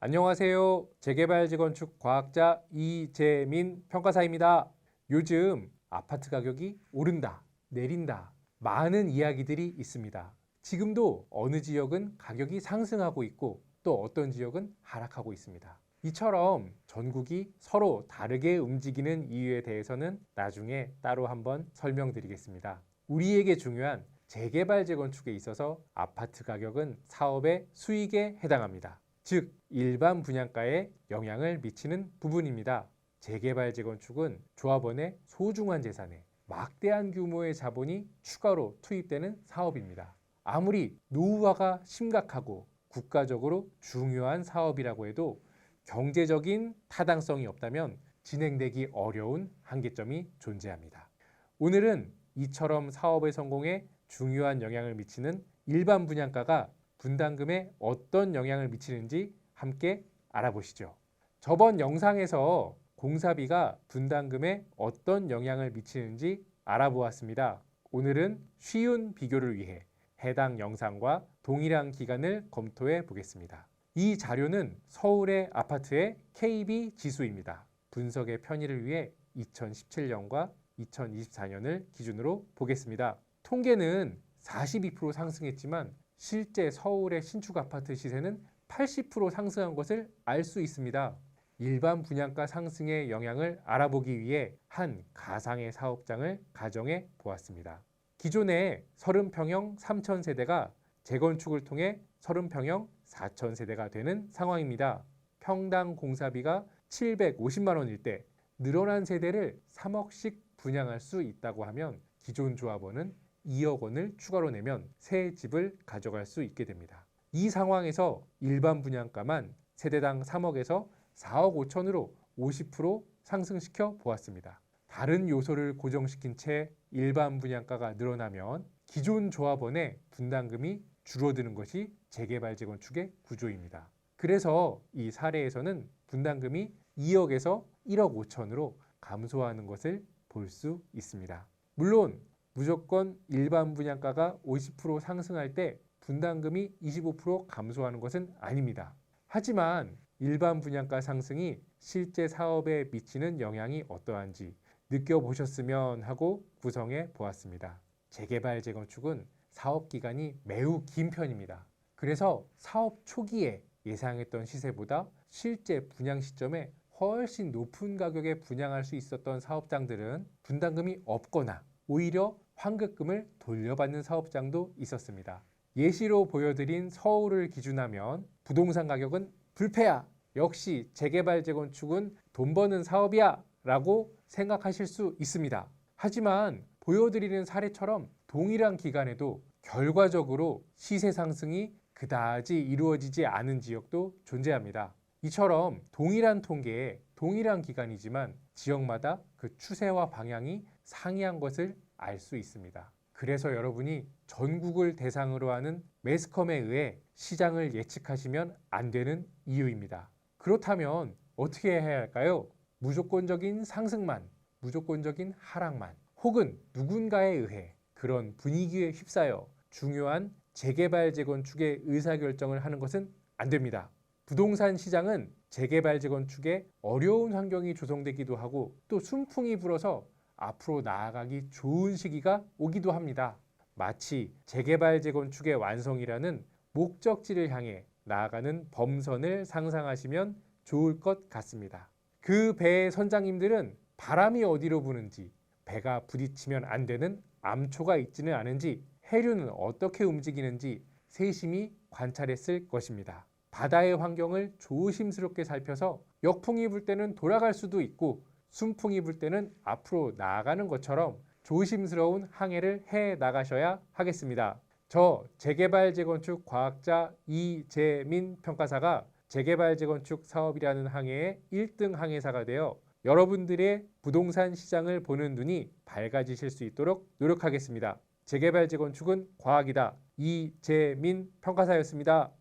안녕하세요. 재개발 재건축 과학자 이재민 평가사입니다. 요즘 아파트 가격이 오른다, 내린다, 많은 이야기들이 있습니다. 지금도 어느 지역은 가격이 상승하고 있고 또 어떤 지역은 하락하고 있습니다. 이처럼 전국이 서로 다르게 움직이는 이유에 대해서는 나중에 따로 한번 설명드리겠습니다. 우리에게 중요한 재개발 재건축에 있어서 아파트 가격은 사업의 수익에 해당합니다. 즉 일반 분양가에 영향을 미치는 부분입니다. 재개발 재건축은 조합원의 소중한 재산에 막대한 규모의 자본이 추가로 투입되는 사업입니다. 아무리 노후화가 심각하고 국가적으로 중요한 사업이라고 해도 경제적인 타당성이 없다면 진행되기 어려운 한계점이 존재합니다. 오늘은 이처럼 사업의 성공에 중요한 영향을 미치는 일반 분양가가 분담금에 어떤 영향을 미치는지 함께 알아보시죠. 저번 영상에서 공사비가 분담금에 어떤 영향을 미치는지 알아보았습니다. 오늘은 쉬운 비교를 위해 해당 영상과 동일한 기간을 검토해 보겠습니다. 이 자료는 서울의 아파트의 KB 지수입니다. 분석의 편의를 위해 2017년과 2024년을 기준으로 보겠습니다. 통계는 42% 상승했지만 실제 서울의 신축 아파트 시세는 80% 상승한 것을 알 수 있습니다. 일반 분양가 상승의 영향을 알아보기 위해 한 가상의 사업장을 가정해 보았습니다. 기존의 30평형 3,000세대가 재건축을 통해 30평형 4,000세대가 되는 상황입니다. 평당 공사비가 750만 원일 때 늘어난 세대를 3억씩 분양할 수 있다고 하면 기존 조합원은 2억 원을 추가로 내면 새 집을 가져갈 수 있게 됩니다. 이 상황에서 일반 분양가만 세대당 3억에서 4억 5천으로 50% 상승시켜 보았습니다. 다른 요소를 고정시킨 채 일반 분양가가 늘어나면 기존 조합원의 분담금이 줄어드는 것이 재개발 재건축의 구조입니다. 그래서 이 사례에서는 분담금이 2억에서 1억 5천으로 감소하는 것을 볼 수 있습니다. 물론 무조건 일반 분양가가 50% 상승할 때 분담금이 25% 감소하는 것은 아닙니다. 하지만 일반 분양가 상승이 실제 사업에 미치는 영향이 어떠한지 느껴보셨으면 하고 구성해 보았습니다. 재개발 재건축은 사업 기간이 매우 긴 편입니다. 그래서 사업 초기에 예상했던 시세보다 실제 분양 시점에 훨씬 높은 가격에 분양할 수 있었던 사업장들은 분담금이 없거나 오히려 환급금을 돌려받는 사업장도 있었습니다. 예시로 보여드린 서울을 기준하면 부동산 가격은 불패야. 역시 재개발 재건축은 돈 버는 사업이야. 라고 생각하실 수 있습니다. 하지만 보여드리는 사례처럼 동일한 기간에도 결과적으로 시세 상승이 그다지 이루어지지 않은 지역도 존재합니다. 이처럼 동일한 통계에 동일한 기간이지만 지역마다 그 추세와 방향이 상이한 것을 알 수 있습니다. 그래서 여러분이 전국을 대상으로 하는 매스컴에 의해 시장을 예측하시면 안 되는 이유입니다. 그렇다면 어떻게 해야 할까요? 무조건적인 상승만, 무조건적인 하락만, 혹은 누군가에 의해 그런 분위기에 휩싸여 중요한 재개발 재건축의 의사결정을 하는 것은 안 됩니다. 부동산 시장은 재개발 재건축에 어려운 환경이 조성되기도 하고 또 순풍이 불어서 앞으로 나아가기 좋은 시기가 오기도 합니다. 마치 재개발 재건축의 완성이라는 목적지를 향해 나아가는 범선을 상상하시면 좋을 것 같습니다. 그 배의 선장님들은 바람이 어디로 부는지, 배가 부딪히면 안 되는 암초가 있지는 않은지, 해류는 어떻게 움직이는지 세심히 관찰했을 것입니다. 바다의 환경을 조심스럽게 살펴서 역풍이 불 때는 돌아갈 수도 있고 순풍이 불 때는 앞으로 나아가는 것처럼 조심스러운 항해를 해 나가셔야 하겠습니다. 저 재개발 재건축 과학자 이재민 평가사가 재개발 재건축 사업이라는 항해의 1등 항해사가 되어 여러분들의 부동산 시장을 보는 눈이 밝아지실 수 있도록 노력하겠습니다. 재개발 재건축은 과학이다. 이재민 평가사였습니다.